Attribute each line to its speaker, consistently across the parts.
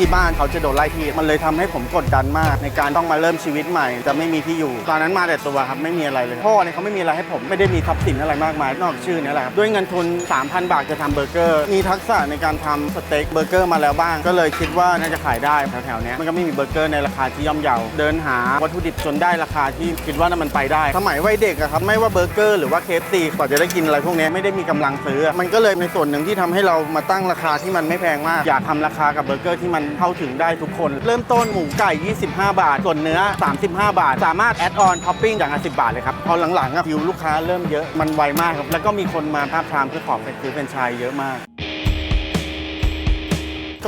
Speaker 1: ที่บ้านเขาจะโดนไล่ที่ มันเลยทำให้ผมกดดันมาก ในการต้องมาเริ่มชีวิตใหม่ จะไม่มีที่อยู่ ตอนนั้นมาแต่ตัวครับไม่มีอะไรเลยพ่อเนี่ยเขาไม่มีอะไรให้ผมไม่ได้มีทรัพย์สินอะไรมากมาย นอกชื่อนี่แหละครับด้วยเงินทุน 3,000 บาทจะทำเบอร์เกอร์ มีทักษะในการทำสเต็กเบอร์เกอร์มาแล้วบ้าง ก็เลยคิดว่าน่าจะขายได้แถวๆนี้มันก็ไม่มีเบอร์เกอร์ในราคาที่ย่อมเยาเดินหาวัตถุดิบจนได้ราคาที่คิดว่ามันไปได้สมัยวัยเด็กอะครับไม่ว่าเบอร์เกอร์หรือว่าเคฟซีกว่าจะได้กินอะไรพวกนี้ไม่ได้มีกำลังซื้อ มันก็เลยในส่วนหนึ่งที่ทำให้เรามาตั้งราคาที่มันไม่แพงมากอยากทำราคากับเบอร์เกอร์ที่มันเข้าถึงได้ทุกคน เริ่มต้นหมูไก่ 25 บาท ส่วนเนื้อ 35 บาท สามารถแอดออนท็อปปิ้งอย่างละ10 บาทเลยครับ พอหลังๆคิวลูกค้าเริ่มเยอะมันไวมากครับ แล้วก็มีคนมาภาพทามเพื่อขอไปซื้อเป็นชายเยอะมาก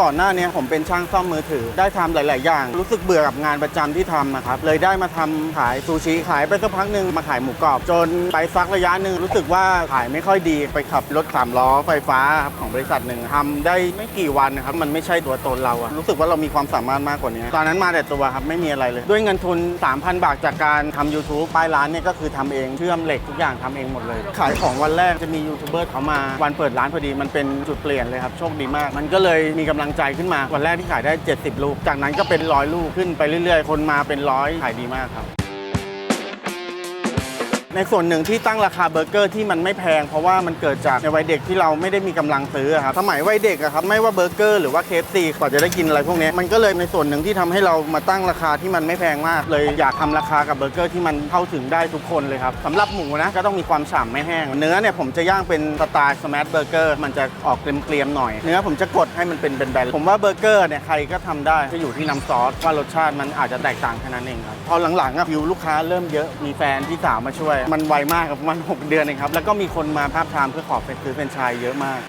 Speaker 1: ก่อนหน้านี้ผมเป็นช่างซ่อมมือถือ ได้ทำหลาย ๆ อย่าง รู้สึกเบื่อกับงานประจำที่ทำนะครับ เลยได้มาทำขายซูชิขายไปสักพักหนึ่งมาขายหมูกรอบ จนไปสักระยะหนึ่งรู้สึกว่าขายไม่ค่อยดีไปขับรถสามล้อไฟฟ้าครับของบริษัทหนึ่งทำได้ไม่กี่วันนะครับมันไม่ใช่ตัวตนเราอะรู้สึกว่าเรามีความสามารถมากกว่านี้ ตอนนั้นมาแต่ตัวครับไม่มีอะไรเลย ด้วยเงินทุน 3,000 บาทจากการทำ YouTube ป้ายร้านเนี่ยก็คือทำเองเชื่อมเหล็กทุกอย่างทำเองหมดเลย ขายของวันแรกจะมียูทูบเบอร์เขามาวันเปิดร้านพอดีมันเป็นจุดเปลี่ยนเลยครับโชคดีมาก มันก็เลยมีกำลังงใจขึ้นมาวันแรกที่ขายได้ 70 ลูก จากนั้นก็เป็นร้อยลูกขึ้นไปเรื่อยๆ คนมาเป็นร้อยขายดีมากครับ ในส่วนหนึ่งที่ตั้งราคาเบอร์เกอร์ที่มันไม่แพง เพราะว่ามันเกิดจากในวัยเด็กที่เราไม่ได้มีกำลังซื้อครับสมัยวัยเด็กอะครับไม่ว่าเบอร์เกอร์หรือว่าเคฟซีกว่าจะได้กินอะไรพวกนี้มันก็เลยในส่วนหนึ่งที่ทำให้เรามาตั้งราคาที่มันไม่แพงมาก เลยอยากทำราคากับเบอร์เกอร์ที่มันเข้าถึงได้ทุกคนเลยครับสำหรับหมูนะก็ต้องมีความฉ่ำไม่แห้ง เนื้อเนี่ยผมจะย่างเป็นสไตล์สมาร์ทเบอร์เกอร์มันจะออกเกรียมๆหน่อย เนื้อผมจะกดให้มันเป็นแบนๆผมว่าเบอร์เกอร์เนี่ยใครก็ทำได้จะอยู่ที่น้ำซอสว่ารสชาติมันอาจจะแตกต่างแค่นั้นเองครับพอหลังๆอะคิวลูกค้าเริ่มเยอะมีแฟนที่สาวมาช่วยมันไวมากครับประมัน6เดือนเองครับ แล้วก็มีคนมาภาพทามเพื่อขอไปซื้อเป็นชายเยอะมาก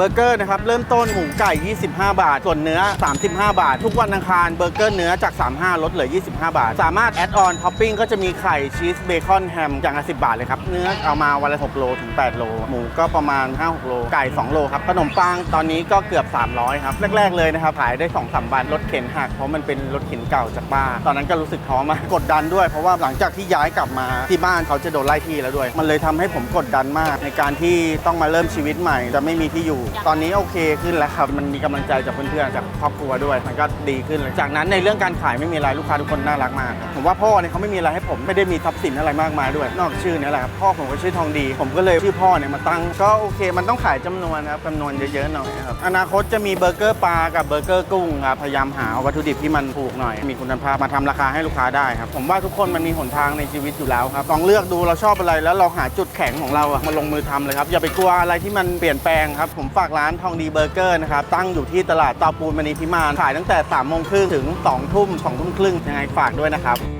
Speaker 1: เบอร์เกอร์นะครับเริ่มต้นหมูไก่ 25 บาท ส่วนเนื้อ 35 บาท ทุกวันอังคารเบอร์เกอร์เนื้อจาก 35 ลดเหลือ 25 บาท สามารถแอดออนท็อปปิ้งก็จะมีไข่ชีสเบคอนแฮมอย่างละ10 บาทเลยครับ เนื้อเอามาวันละ 6 โลถึง 8 โล หมูก็ประมาณ 5-6 โล ไก่ 2 โลครับขนมปังตอนนี้ก็เกือบ 300 ครับ แรก ๆ เลยนะครับขายได้ 2-3 วันรถเข็นหัก เพราะมันเป็นรถเข็นเก่าจากบ้าน ตอนนั้นก็รู้สึกท้อมากกดดันด้วย เพราะว่าหลังจากที่ย้ายกลับมาที่บ้านเขาจะโดนไล่ที่แล้วด้วย มันเลยทำให้ผมกดดันมาก ในการที่ต้องมาเริ่มชีวิตใหม่จะไม่มีที่อยู่ตอนนี้โอเคขึ้นแล้วครับ มันมีกำลังใจจากเพื่อนๆจากครอบครัวด้วย มันก็ดีขึ้นหลังจากนั้นในเรื่องการขายไม่มีอะไรลูกค้าทุกคนน่ารักมาก ผมว่าพ่อเนี่ยเขาไม่มีอะไรให้ผมไม่ได้มีทรัพย์สินอะไรมากมายด้วย นอกชื่อนี่แหละครับพ่อผมก็ชื่อทองดี ผมก็เลยชื่อพ่อเนี่ยมาตั้งก็โอเค มันต้องขายจำนวนนะครับจำนวนเยอะๆหน่อยครับอนาคตจะมีเบอร์เกอร์ปลากับเบอร์เกอร์กุ้งครับพยายามหาวัตถุดิบที่มันถูกหน่อย มีคุณภาพมาทำราคาให้ลูกค้าได้ครับผมว่าทุกคนมันมีหนทางในชีวิตอยู่แล้วครับลองเลือกดูเราชอบอะไรแล้วเราหาจุดแข็งของเรามาลงมือทำเลยครับอย่าไปกลัวอะไรที่มันเปลี่ยนแปลงครับผมฝากร้านทองดีเบอร์เกอร์นะครับ ตั้งอยู่ที่ตลาดเตาปูนมณีพิมาน ขายตั้งแต่3ามโมงครึ่งถึง2ทุ่มสองทุ่มครึ่งยังไงฝากด้วยนะครับ